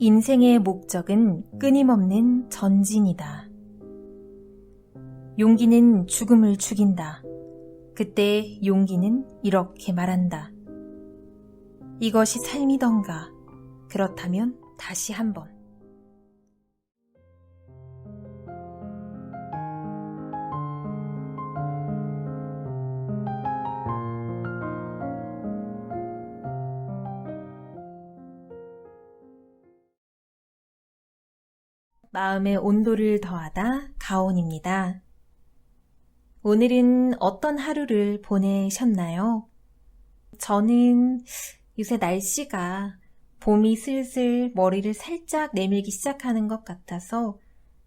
인생의 목적은 끊임없는 전진이다. 용기는 죽음을 죽인다. 그때 용기는 이렇게 말한다. 이것이 삶이던가. 그렇다면 다시 한번. 마음의 온도를 더하다 가온입니다. 오늘은 어떤 하루를 보내셨나요? 저는 요새 날씨가 봄이 슬슬 머리를 살짝 내밀기 시작하는 것 같아서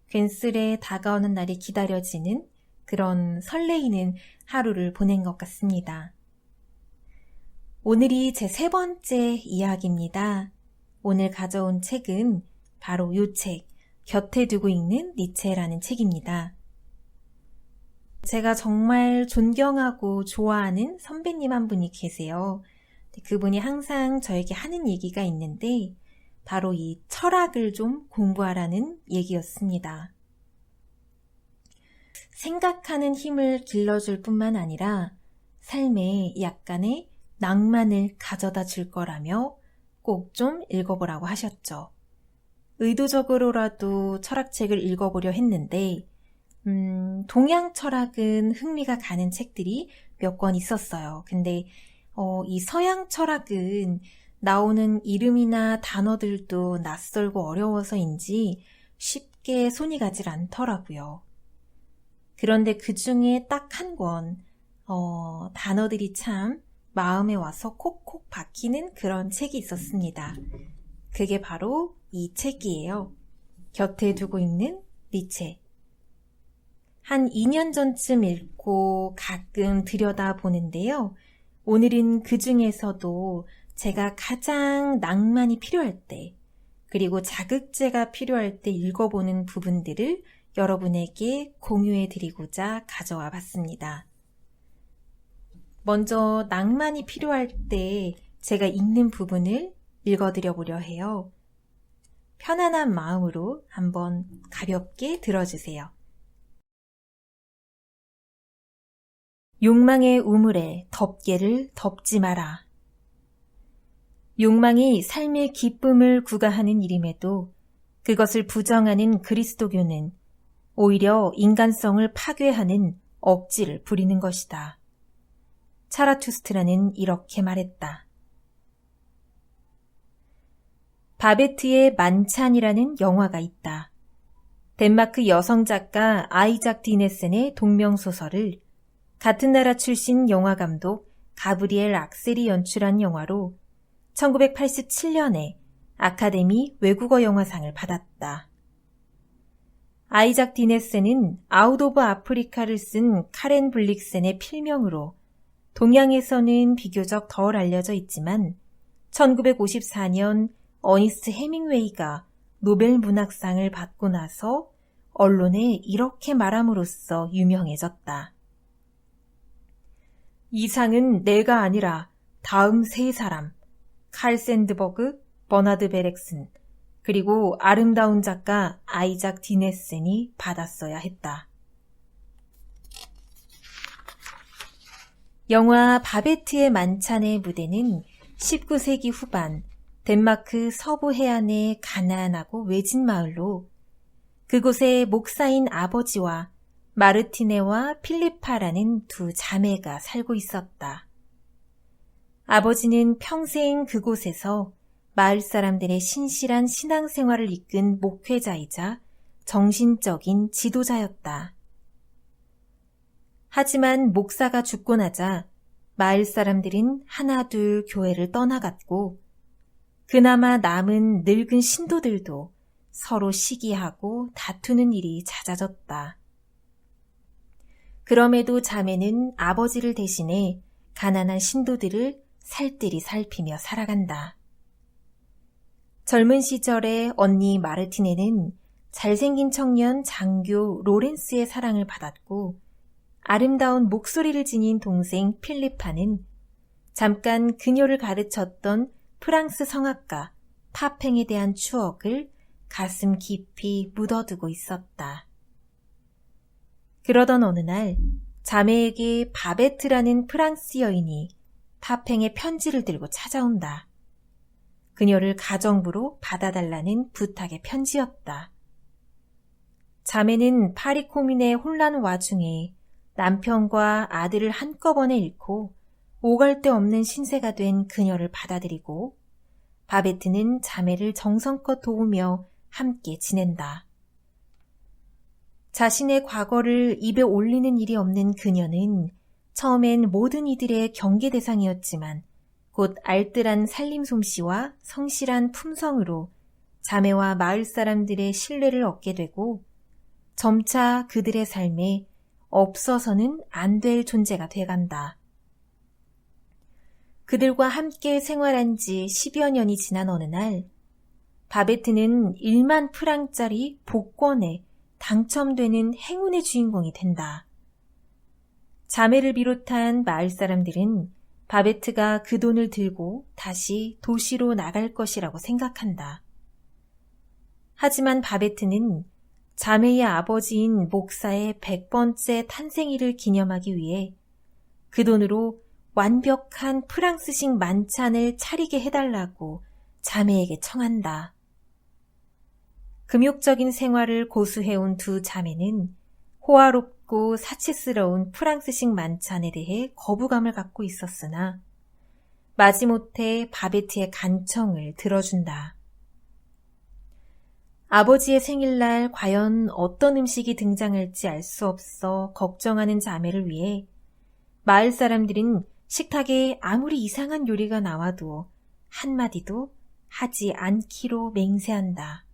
괜스레 다가오는 날이 기다려지는 그런 설레이는 하루를 보낸 것 같습니다. 오늘이 제 세 번째 이야기입니다. 오늘 가져온 책은 바로 이 책, 곁에 두고 읽는 니체라는 책입니다. 제가 정말 존경하고 좋아하는 선배님 한 분이 계세요. 그분이 항상 저에게 하는 얘기가 있는데, 바로 이 철학을 좀 공부하라는 얘기였습니다. 생각하는 힘을 길러줄 뿐만 아니라 삶에 약간의 낭만을 가져다 줄 거라며 꼭 좀 읽어보라고 하셨죠. 의도적으로라도 철학책을 읽어보려 했는데, 음, 동양 철학은 흥미가 가는 책들이 몇 권 있었어요. 근데, 어, 이 서양 철학은 나오는 이름이나 단어들도 낯설고 어려워서인지 쉽게 손이 가질 않더라고요. 그런데 그 중에 딱 한 권, 어, 단어들이 참 마음에 와서 콕콕 박히는 그런 책이 있었습니다. 그게 바로 이 책이에요. 곁에 두고 있는 니체. 한 2년 전쯤 읽고 가끔 들여다보는데요. 오늘은 그 중에서도 제가 가장 낭만이 필요할 때, 그리고 자극제가 필요할 때 읽어보는 부분들을 여러분에게 공유해 드리고자 가져와 봤습니다. 먼저 낭만이 필요할 때 제가 읽는 부분을 읽어드려 보려 해요. 편안한 마음으로 한번 가볍게 들어주세요. 욕망의 우물에 덮개를 덮지 마라. 욕망이 삶의 기쁨을 구가하는 일임에도 그것을 부정하는 그리스도교는 오히려 인간성을 파괴하는 억지를 부리는 것이다. 차라투스트라는 이렇게 말했다. 바베트의 만찬이라는 영화가 있다. 덴마크 여성 작가 아이작 디네센의 동명소설을 같은 나라 출신 영화 감독 가브리엘 악셀이 연출한 영화로 1987년에 아카데미 외국어 영화상을 받았다. 아이작 디네센은 아웃 오브 아프리카를 쓴 카렌 블릭센의 필명으로 동양에서는 비교적 덜 알려져 있지만 1954년 어니스트 해밍웨이가 노벨 문학상을 받고 나서 언론에 이렇게 말함으로써 유명해졌다. 이 상은 내가 아니라 다음 세 사람, 칼 샌드버그, 버나드 베렉슨, 그리고 아름다운 작가 아이작 디네센이 받았어야 했다. 영화 바베트의 만찬의 무대는 19세기 후반 덴마크 서부 해안의 가난하고 외진 마을로 그곳에 목사인 아버지와 마르티네와 필리파라는 두 자매가 살고 있었다. 아버지는 평생 그곳에서 마을 사람들의 신실한 신앙생활을 이끈 목회자이자 정신적인 지도자였다. 하지만 목사가 죽고 나자 마을 사람들은 하나둘 교회를 떠나갔고 그나마 남은 늙은 신도들도 서로 시기하고 다투는 일이 잦아졌다. 그럼에도 자매는 아버지를 대신해 가난한 신도들을 살뜰히 살피며 살아간다. 젊은 시절에 언니 마르티네는 잘생긴 청년 장교 로렌스의 사랑을 받았고 아름다운 목소리를 지닌 동생 필리파는 잠깐 그녀를 가르쳤던 프랑스 성악가 파팽에 대한 추억을 가슴 깊이 묻어두고 있었다. 그러던 어느 날 자매에게 바베트라는 프랑스 여인이 파팽의 편지를 들고 찾아온다. 그녀를 가정부로 받아달라는 부탁의 편지였다. 자매는 파리 코민의 혼란 와중에 남편과 아들을 한꺼번에 잃고 오갈 데 없는 신세가 된 그녀를 받아들이고 바베트는 자매를 정성껏 도우며 함께 지낸다. 자신의 과거를 입에 올리는 일이 없는 그녀는 처음엔 모든 이들의 경계 대상이었지만 곧 알뜰한 살림 솜씨와 성실한 품성으로 자매와 마을 사람들의 신뢰를 얻게 되고 점차 그들의 삶에 없어서는 안 될 존재가 돼간다. 그들과 함께 생활한 지 10여 년이 지난 어느 날, 바베트는 1만 프랑짜리 복권에 당첨되는 행운의 주인공이 된다. 자매를 비롯한 마을 사람들은 바베트가 그 돈을 들고 다시 도시로 나갈 것이라고 생각한다. 하지만 바베트는 자매의 아버지인 목사의 100번째 탄생일을 기념하기 위해 그 돈으로 완벽한 프랑스식 만찬을 차리게 해달라고 자매에게 청한다. 금욕적인 생활을 고수해온 두 자매는 호화롭고 사치스러운 프랑스식 만찬에 대해 거부감을 갖고 있었으나 마지못해 바베트의 간청을 들어준다. 아버지의 생일날 과연 어떤 음식이 등장할지 알 수 없어 걱정하는 자매를 위해 마을 사람들은 식탁에 아무리 이상한 요리가 나와도 한마디도 하지 않기로 맹세한다.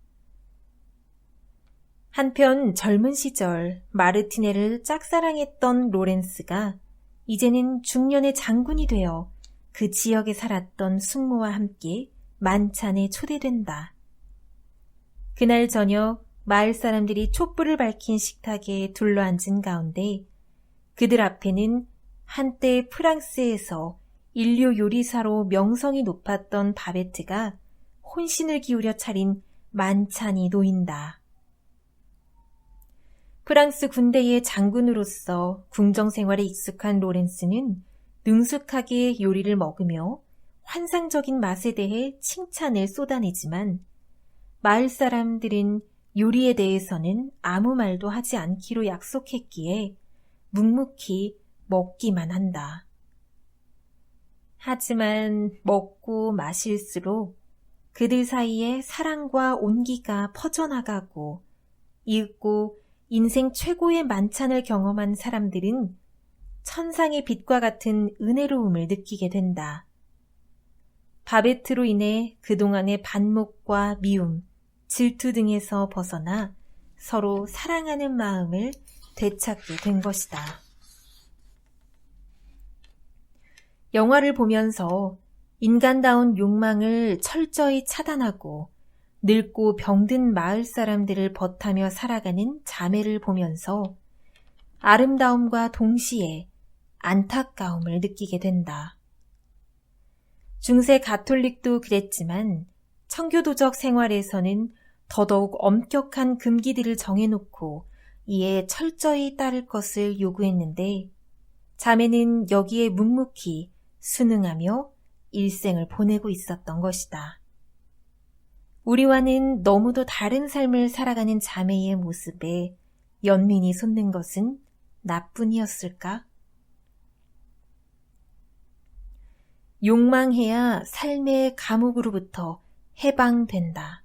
한편 젊은 시절 마르티네를 짝사랑했던 로렌스가 이제는 중년의 장군이 되어 그 지역에 살았던 숙모와 함께 만찬에 초대된다. 그날 저녁 마을 사람들이 촛불을 밝힌 식탁에 둘러앉은 가운데 그들 앞에는 한때 프랑스에서 인류 요리사로 명성이 높았던 바베트가 혼신을 기울여 차린 만찬이 놓인다. 프랑스 군대의 장군으로서 궁정 생활에 익숙한 로렌스는 능숙하게 요리를 먹으며 환상적인 맛에 대해 칭찬을 쏟아내지만 마을 사람들은 요리에 대해서는 아무 말도 하지 않기로 약속했기에 묵묵히 먹기만 한다. 하지만 먹고 마실수록 그들 사이에 사랑과 온기가 퍼져나가고 이윽고 인생 최고의 만찬을 경험한 사람들은 천상의 빛과 같은 은혜로움을 느끼게 된다. 바베트로 인해 그동안의 반목과 미움, 질투 등에서 벗어나 서로 사랑하는 마음을 되찾게 된 것이다. 영화를 보면서 인간다운 욕망을 철저히 차단하고 늙고 병든 마을 사람들을 버타며 살아가는 자매를 보면서 아름다움과 동시에 안타까움을 느끼게 된다. 중세 가톨릭도 그랬지만 청교도적 생활에서는 더더욱 엄격한 금기들을 정해놓고 이에 철저히 따를 것을 요구했는데 자매는 여기에 묵묵히 순응하며 일생을 보내고 있었던 것이다. 우리와는 너무도 다른 삶을 살아가는 자매의 모습에 연민이 솟는 것은 나뿐이었을까? 욕망해야 삶의 감옥으로부터 해방된다.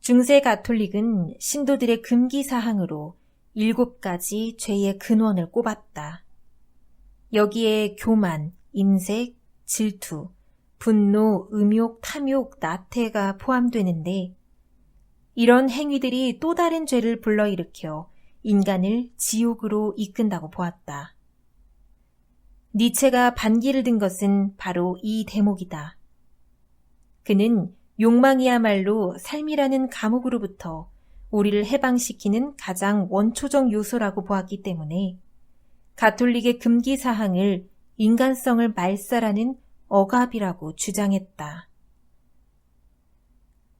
중세 가톨릭은 신도들의 금기 사항으로 일곱 가지 죄의 근원을 꼽았다. 여기에 교만, 임색, 질투, 분노, 음욕, 탐욕, 나태가 포함되는데 이런 행위들이 또 다른 죄를 불러일으켜 인간을 지옥으로 이끈다고 보았다. 니체가 반기를 든 것은 바로 이 대목이다. 그는 욕망이야말로 삶이라는 감옥으로부터 우리를 해방시키는 가장 원초적 요소라고 보았기 때문에 가톨릭의 금기 사항을 인간성을 말살하는 억압이라고 주장했다.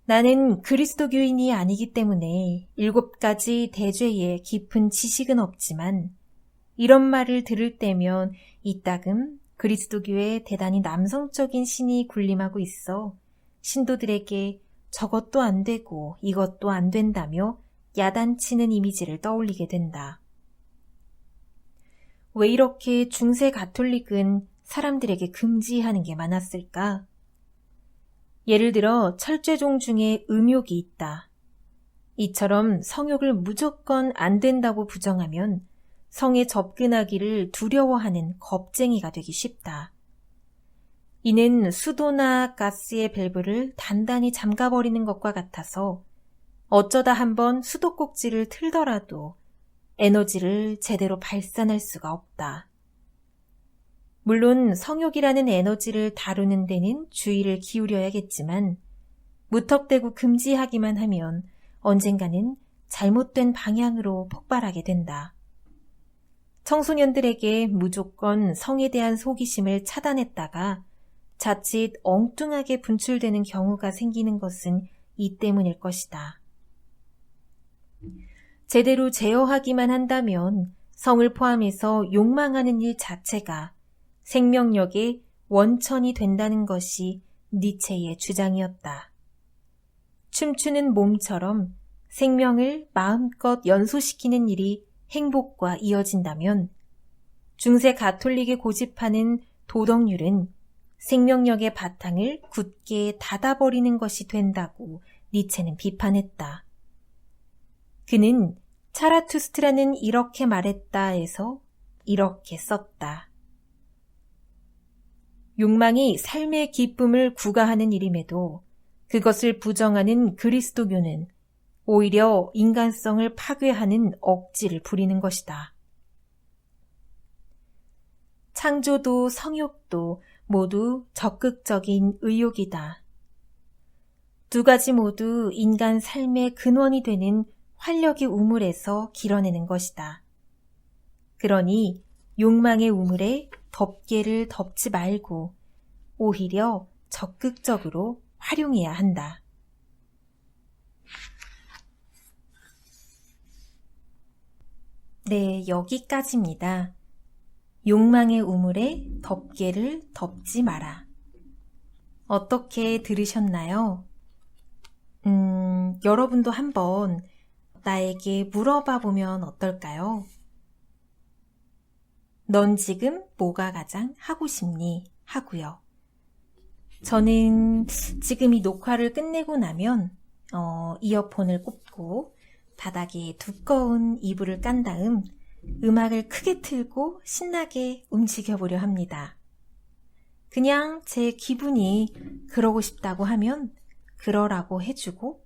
나는 그리스도교인이 아니기 때문에 일곱 가지 대죄의 깊은 지식은 없지만 이런 말을 들을 때면 이따금 그리스도교에 대단히 남성적인 신이 군림하고 있어 신도들에게 저것도 안 되고 이것도 안 된다며 야단치는 이미지를 떠올리게 된다. 왜 이렇게 중세 가톨릭은 사람들에게 금지하는 게 많았을까? 예를 들어 철죄종 중에 음욕이 있다. 이처럼 성욕을 무조건 안 된다고 부정하면 성에 접근하기를 두려워하는 겁쟁이가 되기 쉽다. 이는 수도나 가스의 밸브를 단단히 잠가버리는 것과 같아서 어쩌다 한번 수도꼭지를 틀더라도 에너지를 제대로 발산할 수가 없다. 물론 성욕이라는 에너지를 다루는 데는 주의를 기울여야겠지만 무턱대고 금지하기만 하면 언젠가는 잘못된 방향으로 폭발하게 된다. 청소년들에게 무조건 성에 대한 호기심을 차단했다가 자칫 엉뚱하게 분출되는 경우가 생기는 것은 이 때문일 것이다. 제대로 제어하기만 한다면 성을 포함해서 욕망하는 일 자체가 생명력의 원천이 된다는 것이 니체의 주장이었다. 춤추는 몸처럼 생명을 마음껏 연소시키는 일이 행복과 이어진다면 중세 가톨릭이 고집하는 도덕률은 생명력의 바탕을 굳게 닫아버리는 것이 된다고 니체는 비판했다. 그는 차라투스트라는 이렇게 말했다에서 이렇게 썼다. 욕망이 삶의 기쁨을 구가하는 일임에도 그것을 부정하는 그리스도교는 오히려 인간성을 파괴하는 억지를 부리는 것이다. 창조도 성욕도 모두 적극적인 의욕이다. 두 가지 모두 인간 삶의 근원이 되는 활력의 우물에서 길어내는 것이다. 그러니 욕망의 우물에 덮개를 덮지 말고 오히려 적극적으로 활용해야 한다. 네, 여기까지입니다. 욕망의 우물에 덮개를 덮지 마라. 어떻게 들으셨나요? 음, 여러분도 한번 나에게 물어봐 보면 어떨까요? 넌 지금 뭐가 가장 하고 싶니? 하고요. 저는 지금 이 녹화를 끝내고 나면 어, 이어폰을 꼽고 바닥에 두꺼운 이불을 깐 다음 음악을 크게 틀고 신나게 움직여 보려 합니다. 그냥 제 기분이 그러고 싶다고 하면 그러라고 해주고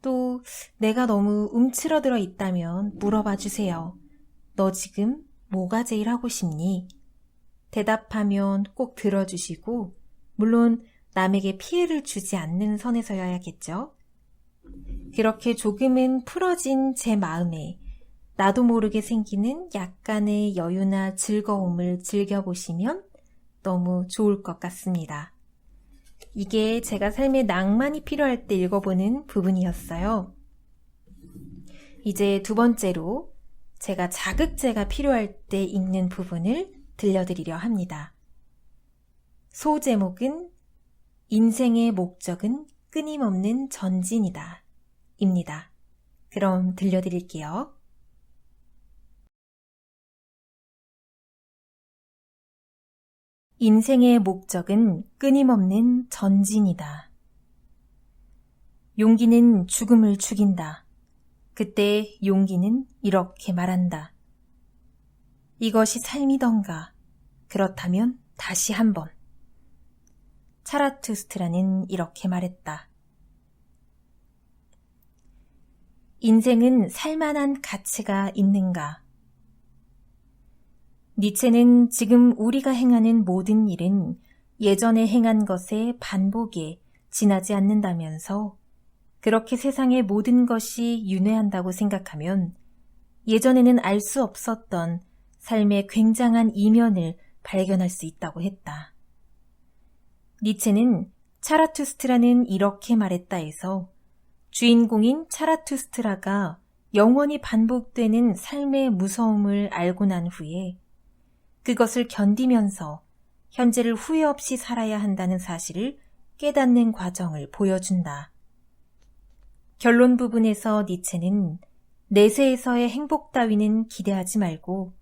또 내가 너무 움츠러들어 있다면 물어봐 주세요. 너 지금 뭐가 제일 하고 싶니? 대답하면 꼭 들어주시고 물론 남에게 피해를 주지 않는 선에서여야겠죠. 그렇게 조금은 풀어진 제 마음에 나도 모르게 생기는 약간의 여유나 즐거움을 즐겨보시면 너무 좋을 것 같습니다. 이게 제가 삶에 낭만이 필요할 때 읽어보는 부분이었어요. 이제 두 번째로 제가 자극제가 필요할 때 읽는 부분을 들려드리려 합니다. 소 제목은 인생의 목적은 끊임없는 전진이다. 입니다. 그럼 들려드릴게요. 인생의 목적은 끊임없는 전진이다. 용기는 죽음을 죽인다. 그때 용기는 이렇게 말한다. 이것이 삶이던가. 그렇다면 다시 한번. 차라투스트라는 이렇게 말했다. 인생은 살만한 가치가 있는가? 니체는 지금 우리가 행하는 모든 일은 예전에 행한 것의 반복에 지나지 않는다면서 그렇게 세상의 모든 것이 윤회한다고 생각하면 예전에는 알 수 없었던 삶의 굉장한 이면을 발견할 수 있다고 했다. 니체는 차라투스트라는 이렇게 말했다 해서 주인공인 차라투스트라가 영원히 반복되는 삶의 무서움을 알고 난 후에 그것을 견디면서 현재를 후회 없이 살아야 한다는 사실을 깨닫는 과정을 보여준다. 결론 부분에서 니체는 내세에서의 행복 따위는 기대하지 말고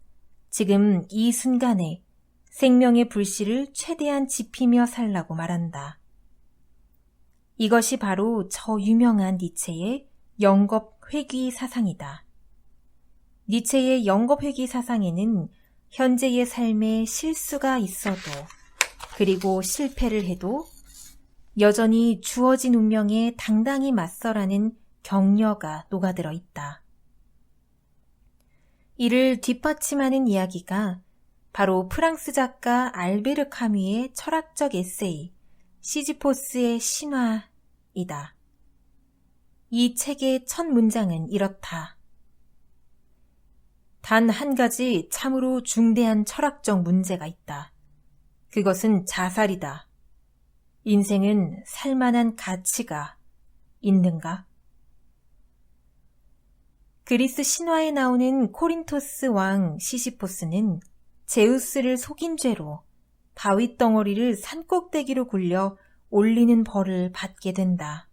지금 이 순간에 생명의 불씨를 최대한 지피며 살라고 말한다. 이것이 바로 저 유명한 니체의 영겁 회귀 사상이다. 니체의 영겁 회귀 사상에는 현재의 삶에 실수가 있어도 그리고 실패를 해도 여전히 주어진 운명에 당당히 맞서라는 격려가 녹아들어 있다. 이를 뒷받침하는 이야기가 바로 프랑스 작가 알베르 카뮤의 철학적 에세이 시지포스의 신화이다. 이 책의 첫 문장은 이렇다. 단 한 가지 참으로 중대한 철학적 문제가 있다. 그것은 자살이다. 인생은 살만한 가치가 있는가? 그리스 신화에 나오는 코린토스 왕 시시포스는 제우스를 속인 죄로 바위 덩어리를 산꼭대기로 굴려 올리는 벌을 받게 된다.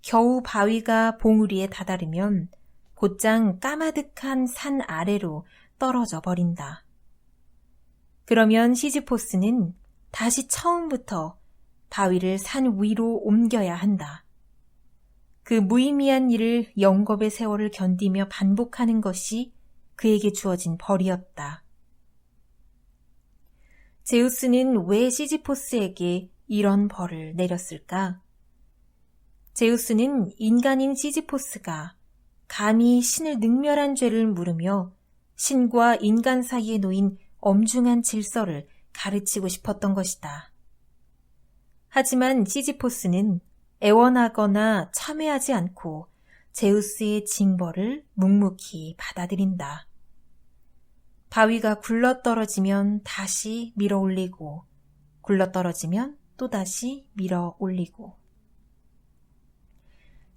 겨우 바위가 봉우리에 다다르면 곧장 까마득한 산 아래로 떨어져 버린다. 그러면 시지포스는 다시 처음부터 바위를 산 위로 옮겨야 한다. 그 무의미한 일을 영겁의 세월을 견디며 반복하는 것이 그에게 주어진 벌이었다. 제우스는 왜 시지포스에게 이런 벌을 내렸을까? 제우스는 인간인 시지포스가 감히 신을 능멸한 죄를 물으며 신과 인간 사이에 놓인 엄중한 질서를 가르치고 싶었던 것이다. 하지만 시지포스는 애원하거나 참회하지 않고 제우스의 징벌을 묵묵히 받아들인다. 바위가 굴러떨어지면 다시 밀어 올리고, 굴러떨어지면 또다시 밀어 올리고.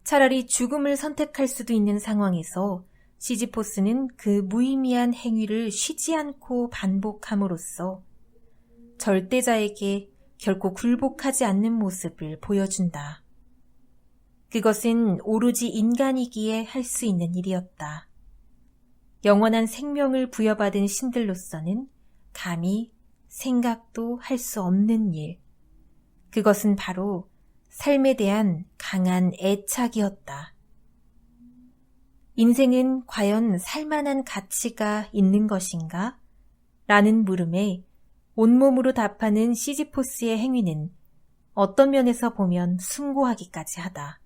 차라리 죽음을 선택할 수도 있는 상황에서 시지포스는 그 무의미한 행위를 쉬지 않고 반복함으로써 절대자에게 결코 굴복하지 않는 모습을 보여준다. 그것은 오로지 인간이기에 할 수 있는 일이었다. 영원한 생명을 부여받은 신들로서는 감히 생각도 할 수 없는 일. 그것은 바로 삶에 대한 강한 애착이었다. 인생은 과연 살만한 가치가 있는 것인가? 라는 물음에 온몸으로 답하는 시지포스의 행위는 어떤 면에서 보면 숭고하기까지 하다.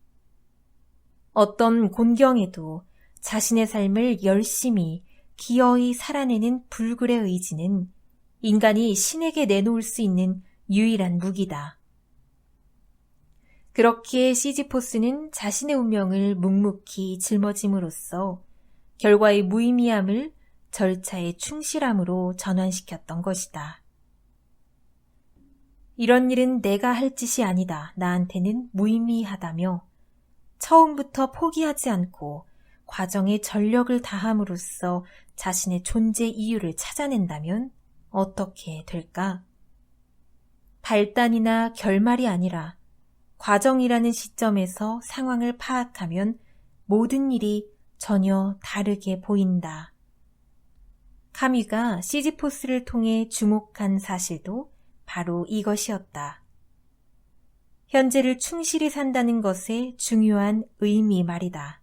어떤 곤경에도 자신의 삶을 열심히 기어이 살아내는 불굴의 의지는 인간이 신에게 내놓을 수 있는 유일한 무기다. 그렇기에 시지포스는 자신의 운명을 묵묵히 짊어짐으로써 결과의 무의미함을 절차의 충실함으로 전환시켰던 것이다. 이런 일은 내가 할 짓이 아니다. 나한테는 무의미하다며 처음부터 포기하지 않고 과정에 전력을 다함으로써 자신의 존재 이유를 찾아낸다면 어떻게 될까? 발단이나 결말이 아니라 과정이라는 시점에서 상황을 파악하면 모든 일이 전혀 다르게 보인다. 카미가 시지포스를 통해 주목한 사실도 바로 이것이었다. 현재를 충실히 산다는 것의 중요한 의미 말이다.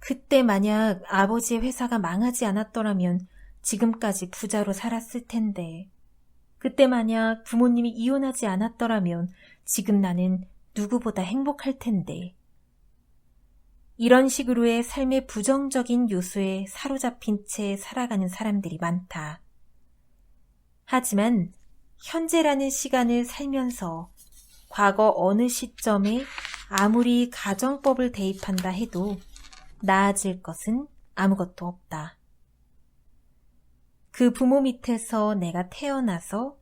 그때 만약 아버지의 회사가 망하지 않았더라면 지금까지 부자로 살았을 텐데, 그때 만약 부모님이 이혼하지 않았더라면 지금 나는 누구보다 행복할 텐데. 이런 식으로의 삶의 부정적인 요소에 사로잡힌 채 살아가는 사람들이 많다. 하지만 현재라는 시간을 살면서 과거 어느 시점에 아무리 가정법을 대입한다 해도 나아질 것은 아무것도 없다. 그 부모 밑에서 내가 태어나서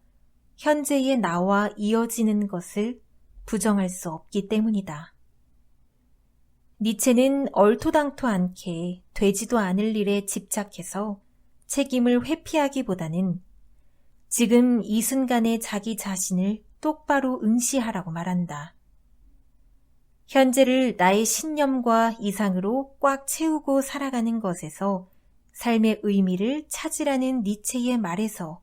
현재의 나와 이어지는 것을 부정할 수 없기 때문이다. 니체는 얼토당토 않게 되지도 않을 일에 집착해서 책임을 회피하기보다는 지금 이 순간에 자기 자신을 똑바로 응시하라고 말한다. 현재를 나의 신념과 이상으로 꽉 채우고 살아가는 것에서 삶의 의미를 찾으라는 니체의 말에서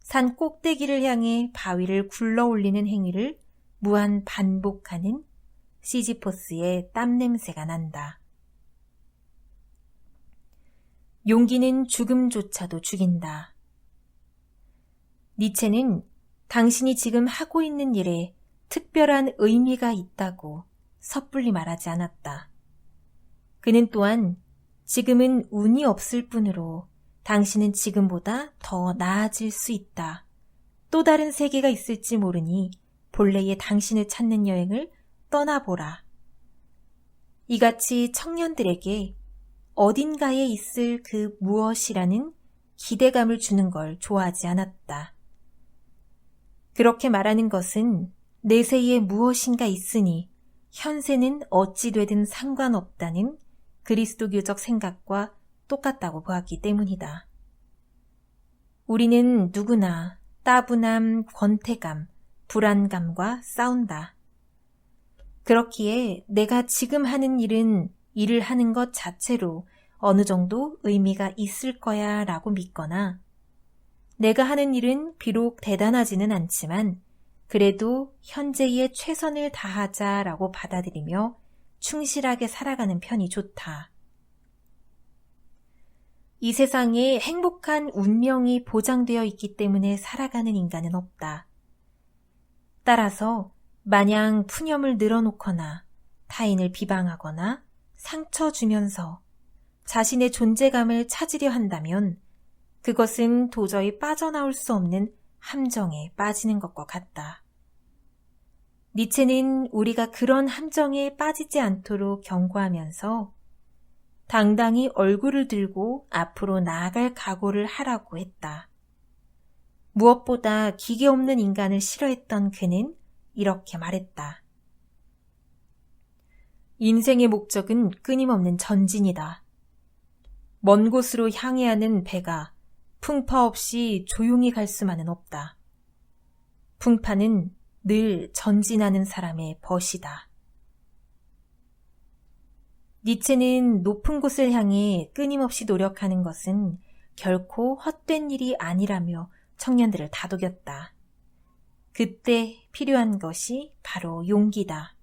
산 꼭대기를 향해 바위를 굴러 올리는 행위를 무한 반복하는 시지포스의 땀 냄새가 난다. 용기는 죽음조차도 죽인다. 니체는 당신이 지금 하고 있는 일에 특별한 의미가 있다고 섣불리 말하지 않았다. 그는 또한 지금은 운이 없을 뿐으로 당신은 지금보다 더 나아질 수 있다. 또 다른 세계가 있을지 모르니 본래의 당신을 찾는 여행을 떠나보라. 이같이 청년들에게 어딘가에 있을 그 무엇이라는 기대감을 주는 걸 좋아하지 않았다. 그렇게 말하는 것은 내세에 무엇인가 있으니 현세는 어찌 되든 상관없다는 그리스도교적 생각과 똑같다고 보았기 때문이다. 우리는 누구나 따분함, 권태감, 불안감과 싸운다. 그렇기에 내가 지금 하는 일은 일을 하는 것 자체로 어느 정도 의미가 있을 거야 라고 믿거나 내가 하는 일은 비록 대단하지는 않지만 그래도 현재의 최선을 다하자 라고 받아들이며 충실하게 살아가는 편이 좋다. 이 세상에 행복한 운명이 보장되어 있기 때문에 살아가는 인간은 없다. 따라서 마냥 푸념을 늘어놓거나 타인을 비방하거나 상처 주면서 자신의 존재감을 찾으려 한다면 그것은 도저히 빠져나올 수 없는 함정에 빠지는 것과 같다. 니체는 우리가 그런 함정에 빠지지 않도록 경고하면서 당당히 얼굴을 들고 앞으로 나아갈 각오를 하라고 했다. 무엇보다 기계 없는 인간을 싫어했던 그는 이렇게 말했다. 인생의 목적은 끊임없는 전진이다. 먼 곳으로 향해 하는 배가 풍파 없이 조용히 갈 수만은 없다. 풍파는 늘 전진하는 사람의 벗이다. 니체는 높은 곳을 향해 끊임없이 노력하는 것은 결코 헛된 일이 아니라며 청년들을 다독였다. 그때 필요한 것이 바로 용기다.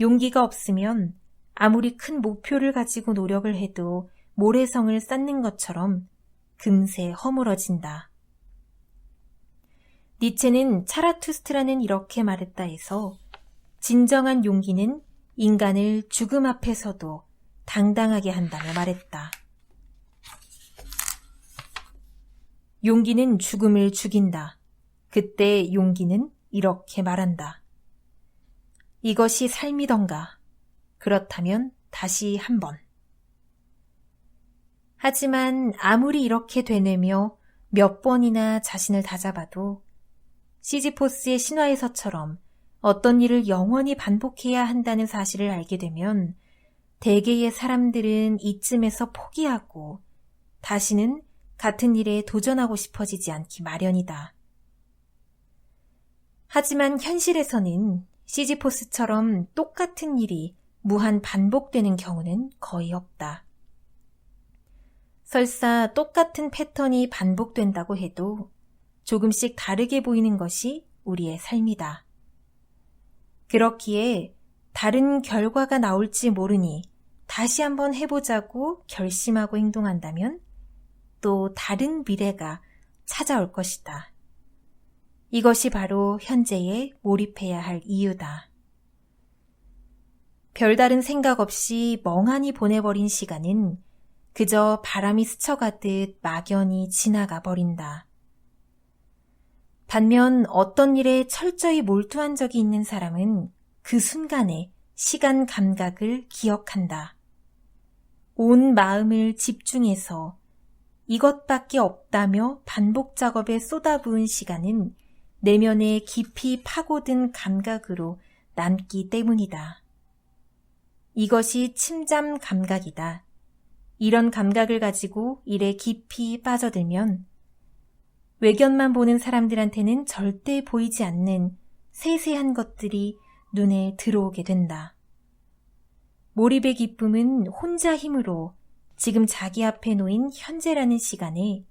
용기가 없으면 아무리 큰 목표를 가지고 노력을 해도 모래성을 쌓는 것처럼 금세 허물어진다. 니체는 차라투스트라는 이렇게 말했다 해서 진정한 용기는 인간을 죽음 앞에서도 당당하게 한다며 말했다. 용기는 죽음을 죽인다. 그때 용기는 이렇게 말한다. 이것이 삶이던가. 그렇다면 다시 한 번. 하지만 아무리 이렇게 되뇌며 몇 번이나 자신을 다잡아도 시지포스의 신화에서처럼 어떤 일을 영원히 반복해야 한다는 사실을 알게 되면 대개의 사람들은 이쯤에서 포기하고 다시는 같은 일에 도전하고 싶어지지 않기 마련이다. 하지만 현실에서는 시지포스처럼 똑같은 일이 무한 반복되는 경우는 거의 없다. 설사 똑같은 패턴이 반복된다고 해도 조금씩 다르게 보이는 것이 우리의 삶이다. 그렇기에 다른 결과가 나올지 모르니 다시 한번 해보자고 결심하고 행동한다면 또 다른 미래가 찾아올 것이다. 이것이 바로 현재에 몰입해야 할 이유다. 별다른 생각 없이 멍하니 보내버린 시간은 그저 바람이 스쳐가듯 막연히 지나가 버린다. 반면 어떤 일에 철저히 몰두한 적이 있는 사람은 그 순간에 시간 감각을 기억한다. 온 마음을 집중해서 이것밖에 없다며 반복 작업에 쏟아부은 시간은 내면에 깊이 파고든 감각으로 남기 때문이다. 이것이 침잠 감각이다. 이런 감각을 가지고 일에 깊이 빠져들면 외견만 보는 사람들한테는 절대 보이지 않는 세세한 것들이 눈에 들어오게 된다. 몰입의 기쁨은 혼자 힘으로 지금 자기 앞에 놓인 현재라는 시간에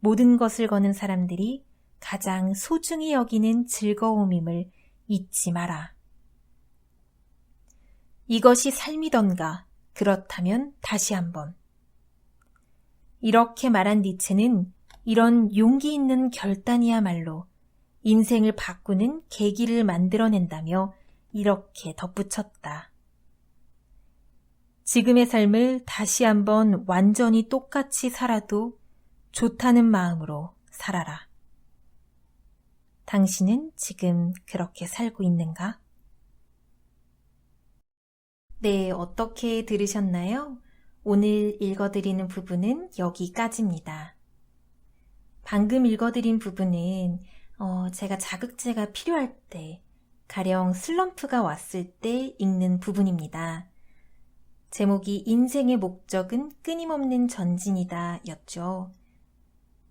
모든 것을 거는 사람들이 가장 소중히 여기는 즐거움임을 잊지 마라. 이것이 삶이던가 그렇다면 다시 한번. 이렇게 말한 니체는 이런 용기 있는 결단이야말로 인생을 바꾸는 계기를 만들어낸다며 이렇게 덧붙였다. 지금의 삶을 다시 한번 완전히 똑같이 살아도 좋다는 마음으로 살아라. 당신은 지금 그렇게 살고 있는가? 네, 어떻게 들으셨나요? 오늘 읽어드리는 부분은 여기까지입니다. 방금 읽어드린 부분은 어, 제가 자극제가 필요할 때, 가령 슬럼프가 왔을 때 읽는 부분입니다. 제목이 인생의 목적은 끊임없는 전진이다 였죠.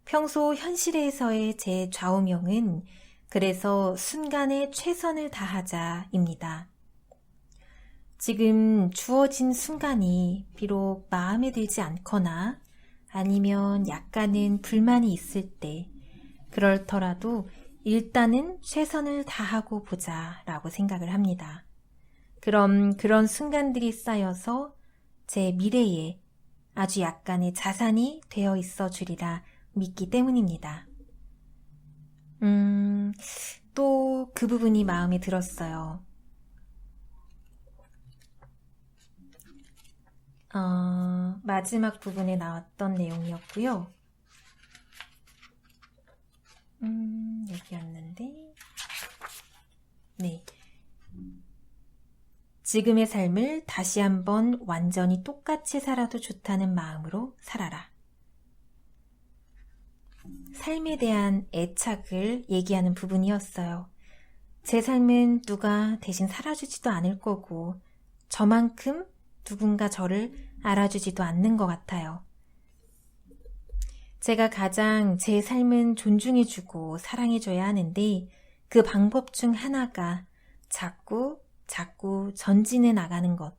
평소 현실에서의 제 좌우명은 그래서 순간에 최선을 다하자입니다. 지금 주어진 순간이 비록 마음에 들지 않거나 아니면 약간은 불만이 있을 때 그럴더라도 일단은 최선을 다하고 보자 라고 생각을 합니다. 그럼 그런 순간들이 쌓여서 제 미래에 아주 약간의 자산이 되어 있어 주리라 믿기 때문입니다. 음, 또 그 부분이 마음에 들었어요. 어, 마지막 부분에 나왔던 내용이었고요. 음, 여기였는데. 네. 지금의 삶을 다시 한번 완전히 똑같이 살아도 좋다는 마음으로 살아라. 삶에 대한 애착을 얘기하는 부분이었어요. 제 삶은 누가 대신 살아주지도 않을 거고, 저만큼 누군가 저를 알아주지도 않는 것 같아요. 제가 가장 제 삶은 존중해주고 사랑해줘야 하는데 그 방법 중 하나가 자꾸 자꾸 전진해 나가는 것,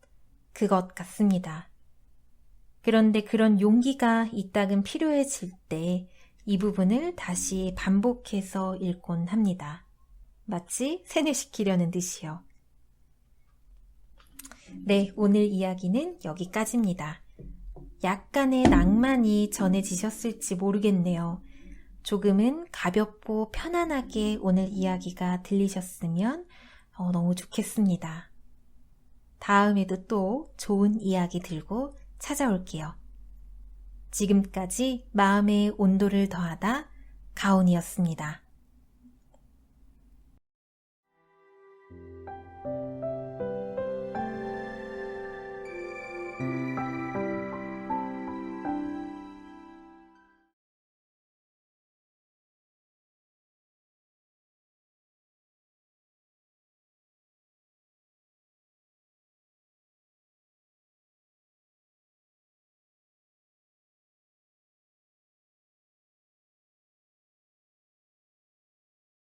그것 같습니다. 그런데 그런 용기가 이따금 필요해질 때 이 부분을 다시 반복해서 읽곤 합니다. 마치 세뇌시키려는 듯이요. 네, 오늘 이야기는 여기까지입니다. 약간의 낭만이 전해지셨을지 모르겠네요. 조금은 가볍고 편안하게 오늘 이야기가 들리셨으면 어, 너무 좋겠습니다. 다음에도 또 좋은 이야기 들고 찾아올게요. 지금까지 마음의 온도를 더하다 가온이었습니다.